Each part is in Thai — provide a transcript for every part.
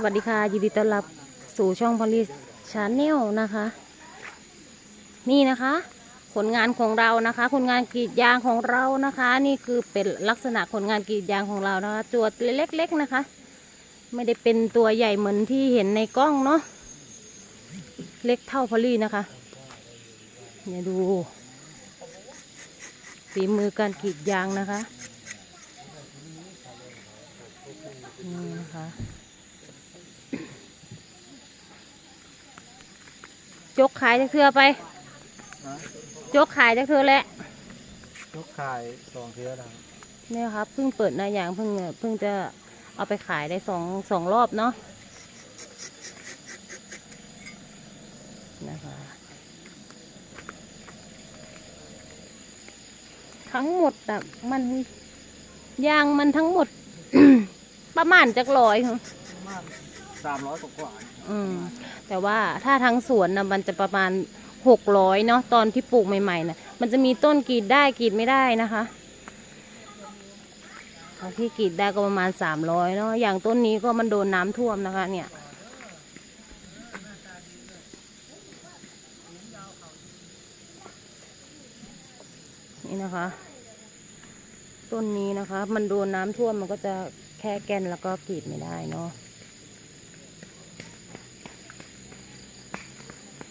สวัสดีค่ะยินดีต้อนรับสู่ช่องพอลิชาแนลนะคะ นี่นะคะ ผลงานของเรานะคะผลงานกรีดยางของเรานะคะ นี่คือเป็นลักษณะผลงานกรีดยางของเรานะคะตัวเล็กๆนะคะ ไม่ได้เป็นตัวใหญ่เหมือนที่เห็นในกล้องเนาะเล็กเท่าพอลี่นะคะเนี่ยดูฝีมือการกรีดยางนะคะนี่นะคะ จกขายจากเธอไปฮะจกขายจากเธอแหละลูกขายสองเทือแล้วครับเนี่ยครับเพิ่งเปิดหนายางเพิ่งเพิ่งจะเอาไปขายได้สองสองรอบเนาะนะคะทั้งหมดอะมันยางมันทั้งหมด ประมาณจักร้อยค่ะประมาณ สามร้อยกว่าอืมแต่ว่าถ้าทั้งสวนนะมันจะประมาณหกร้อยเนาะตอนที่ปลูกใหม่ๆนะมันจะมีต้นกรีดได้กรีดไม่ได้นะคะเอที่กรีดได้ก็ประมาณสามร้อยเนาะอย่างต้นนี้ก็มันโดนน้ำท่วมนะคะ เนี่ยนี่นะคะ ต้นนี้นะคะ มันโดนน้ำท่วมมันก็จะแค่แกนแล้วก็กรีดไม่ได้เนาะ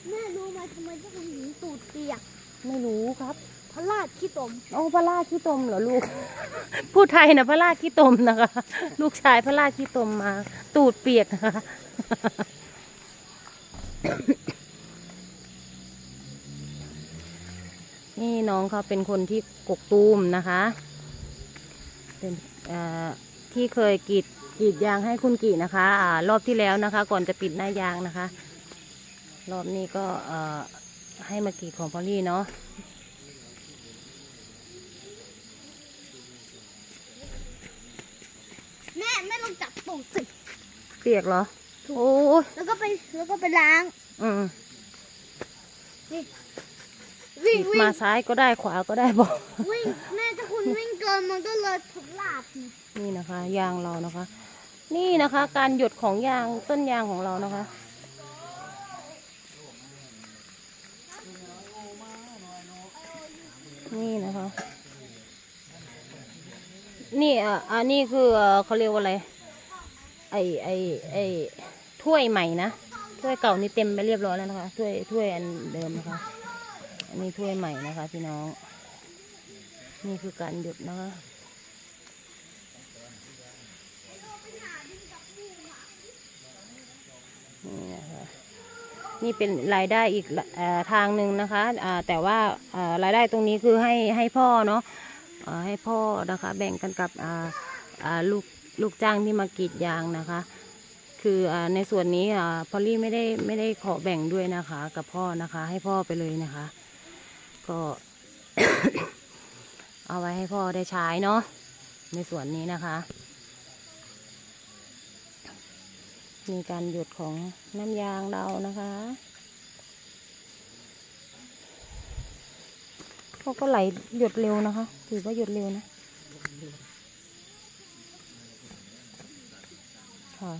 แม่รู้ไหมทำไมเจ้าคุณหญิง ตูดเปียก ไม่รู้ครับ พระราชขี้ตม โอ้พระราชขี้ตมเหรอลูก พูดไทยนะพระราชขี้ตมนะคะ ลูกชายพระราชขี้ตมมา ตูดเปียกนะคะนี่น้องเขาเป็นคนที่กกตูมนะคะ เป็นเอ่อที่เคยกรีดกรีดยางให้คุณกีนะคะอ่ารอบที่แล้วนะคะ ก่อนจะปิดหน้ายางนะคะ รอบนี้ก็เอ่อ ให้มากรีดของพอลลี่เนาะแม่แม่ลองจับตูดสิเปียกเหรอ โอ้ยแล้วก็ไปแล้วก็ไปล้างอืมวิ่งวิ่งมาซ้ายก็ได้ขวาก็ได้บอก วิ่งแม่เจ้าคุณวิ่งเกินมันก็เลยทุบลาดนี่นี่นะคะ ยางเรานะคะ นี่นะคะ การหยดของยางต้นยางของเรานะคะ นี่นะคะ นี่อะอันนี้คือเขาเรียกว่าอะไร ไอไอไอถ้วยใหม่นะ ถ้วยเก่านี่เต็มไปเรียบร้อยแล้วนะคะ ถ้วยถ้วยอันเดิมนะคะ อันนี้ถ้วยใหม่นะคะพี่น้อง นี่คือการหยุดนะคะ นี่นะคะ นี่เป็นรายได้อีกอทางหนึ่งนะคะแต่ว่ารายได้ตรงนี้คือให้ให้พ่อเนาะให้พ่อนะคะแบ่งกันกับลูกลูกจ้างที่มากรีดยางนะคะ คืออในส่วนนี้พอลลี่ไม่ได้ไม่ได้ขอแบ่งด้วยนะคะ กับพ่อนะคะ ให้พ่อไปเลยนะคะ ก็เอาไว้ให้พ่อได้ใช้เนาะในส่วนนี้นะคะ มีการหยดของน้ำยางเรานะคะเขาก็ไหลหยดเร็วนะคะ ถือว่าหยดเร็วนะ ค่ะ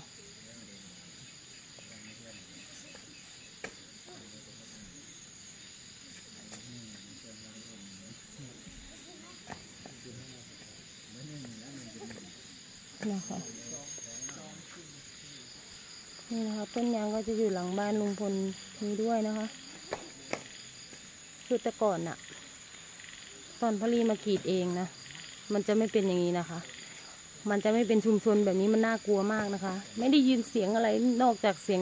นะคะ นี่นะคะต้นยางก็จะอยู่หลังบ้านลุงพลนี้ด้วยนะคะ คือแต่ก่อนอะตอนพลีมากรีดเองนะมันจะไม่เป็นอย่างนี้นะคะ มันจะไม่เป็นชุมชนแบบนี้มันน่ากลัวมากนะคะ ไม่ได้ยินเสียงอะไรนอกจากเสียง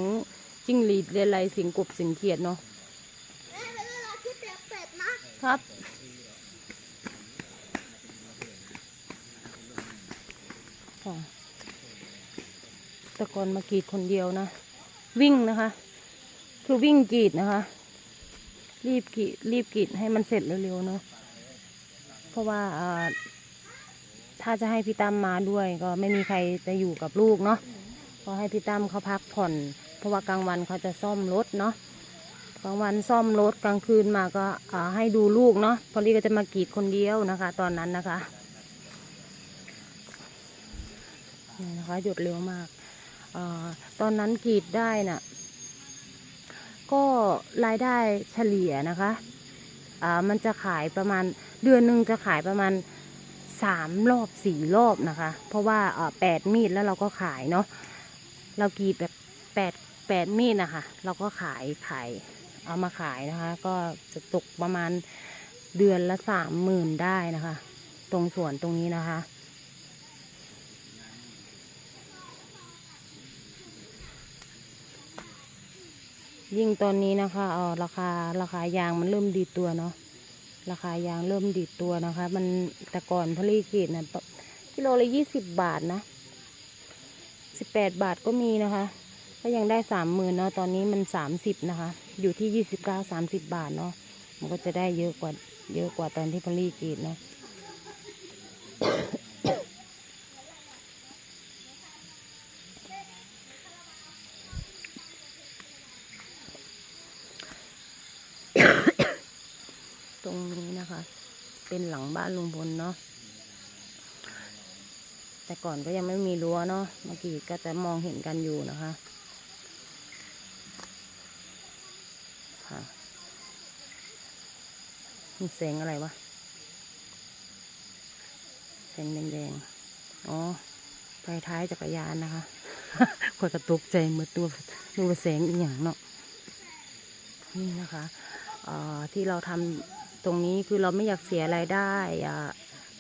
จิ้งหรีดเรไรเสียงกบเสียงเขียดเนาะครับค่ะ ต่ก่อนมากรีดคนเดียวนะ วิ่งนะคะ คือวิ่งกรีดนะคะ รีบกรีดรีบกรีดให้มันเสร็จเร็วๆเนาะเพราะว่าถ้าจะให้พี่ตั้มมาด้วย ก็ไม่มีใครจะอยู่กับลูกเนาะก็ให้พี่ตั้มเขาพักผ่อน เพราะว่ากลางวันเขาจะซ่อมรถเนาะกลางวันซ่อมรถกลางคืนมาก็ให้ดูลูกเนาะพอลี่ก็จะมากรีดคนเดียวนะคะ ตอนนั้นนะคะนี่นะคะหยุดเร็วมาก ตอนนั้นกรีดได้น่ะ ก็รายได้เฉลี่ยนะคะมันจะขายประมาณเดือนหนึ่งจะขายประมาณสามรอบสี่รอบนะคะ เพราะว่าแปดมีดแล้วเราก็ขายเนาะเรากรีดแบบแปดแปดมีดนะคะ เราก็ขายขายเอามาขายนะคะ ก็จะตกประมาณเดือนละสามหมื่นได้นะคะ ตรงส่วนตรงนี้นะคะ ยิ่งตอนนี้นะคะเออราคาราคายางมันเริ่มดีตัวเนาะราคายางเริ่มดีตัวนะคะ มันแต่ก่อนผลิตกรีดนะกิโลละยี่สิบบาทนะสิบแปดบาทก็มีนะคะ ก็ยังได้สามหมื่นเนาะตอนนี้มันสามสิบนะคะ อยู่ที่ยี่สิบเก้าสามสิบบาทเนาะมันก็จะได้เยอะกว่าเยอะกว่าตอนที่ผลิตกรีดเนาะ ตรงนี้นะคะ เป็นหลังบ้านลุงพลเนาะแต่ก่อนก็ยังไม่มีรั้วเนาะเมื่อกี้ก็จะมองเห็นกันอยู่นะคะค่ะมีแสงอะไรวะแสงแดงๆอ๋อไฟท้ายจักรยานนะคะคอยกระตุกใจเมื่อตัวดูว่าแสงอีกอย่างเนาะนี่นะคะที่เราทำ ตรงนี้คือเราไม่อยากเสียรายได้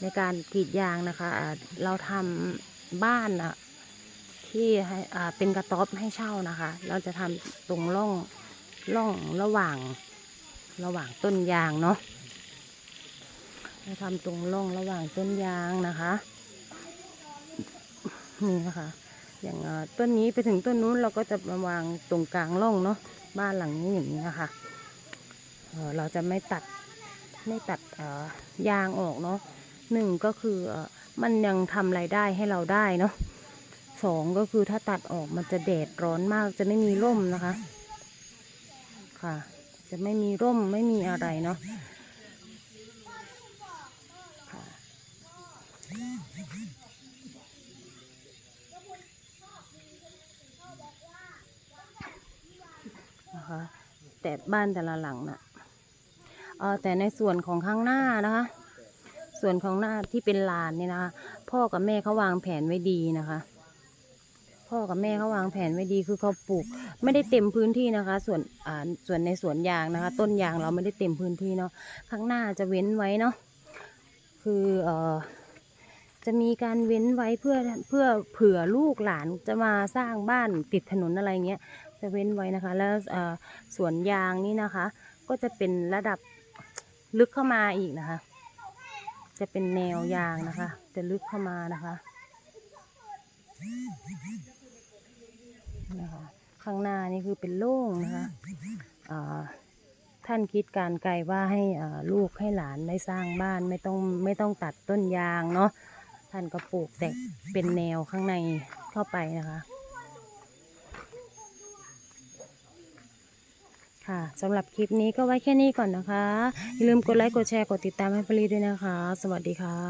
ในการกรีดยางนะคะะเราทำบ้านอะที่เป็นกระต๊อบให้เช่านะคะ เราจะทำตรงร่องร่องระหว่างระหว่างต้นยางเนาะเราทำตรงร่องระหว่างต้นยางนะคะนี่นะคะ อย่างต้นนี้ไปถึงต้นนู้นเราก็จะมาวางตรงกลางร่องเนาะบ้านหลังนี้อย่างนี้นะคะเราจะไม่ตัด ไม่ตัดยางออกเนาะหนึ่งก็คือมันยังทำรายได้ให้เราได้เนาะสองก็คือถ้าตัดออกมันจะแดดร้อนมากจะไม่มีร่มนะคะ ค่ะ จะไม่มีร่มไม่มีอะไรเนาะค่ะนะคะแต่บ้านแต่ละหลังน่ะ แต่ในส่วนของข้างหน้านะคะ ส่วนของหน้าที่เป็นลานเนี่ยนะคะ พ่อกับแม่เขาวางแผนไว้ดีนะคะ พ่อกับแม่เขาวางแผนไว้ดีคือเขาปลูก ไม่ได้เต็มพื้นที่นะคะ ส่วนอ่าส่วนในสวนยางนะคะ ต้นยางเราไม่ได้เต็มพื้นที่เนาะข้างหน้าจะเว้นไว้เนาะคือเออจะมีการเว้นไว้เพื่อเพื่อเผื่อลูกหลานจะมาสร้างบ้านติดถนนอะไรเงี้ยจะเว้นไว้นะคะ แล้วเอ่อสวนยางนี่นะคะ ก็จะเป็นระดับ ลึกเข้ามาอีกนะคะ จะเป็นแนวยางนะคะ จะลึกเข้ามานะคะนะคะ ข้างหน้านี่คือเป็นโล่งนะคะอ่าท่านคิดการไกลว่าให้อ่าลูกให้หลานได้สร้างบ้านไม่ต้องไม่ต้องตัดต้นยางเนาะท่านก็ปลูกแต่เป็นแนวข้างในเข้าไปนะคะ ค่ะสำหรับคลิปนี้ก็ไว้แค่นี้ก่อนนะคะ อย่าลืมกดไลค์กดแชร์กดติดตามให้พลีด้วยนะคะ สวัสดีค่ะ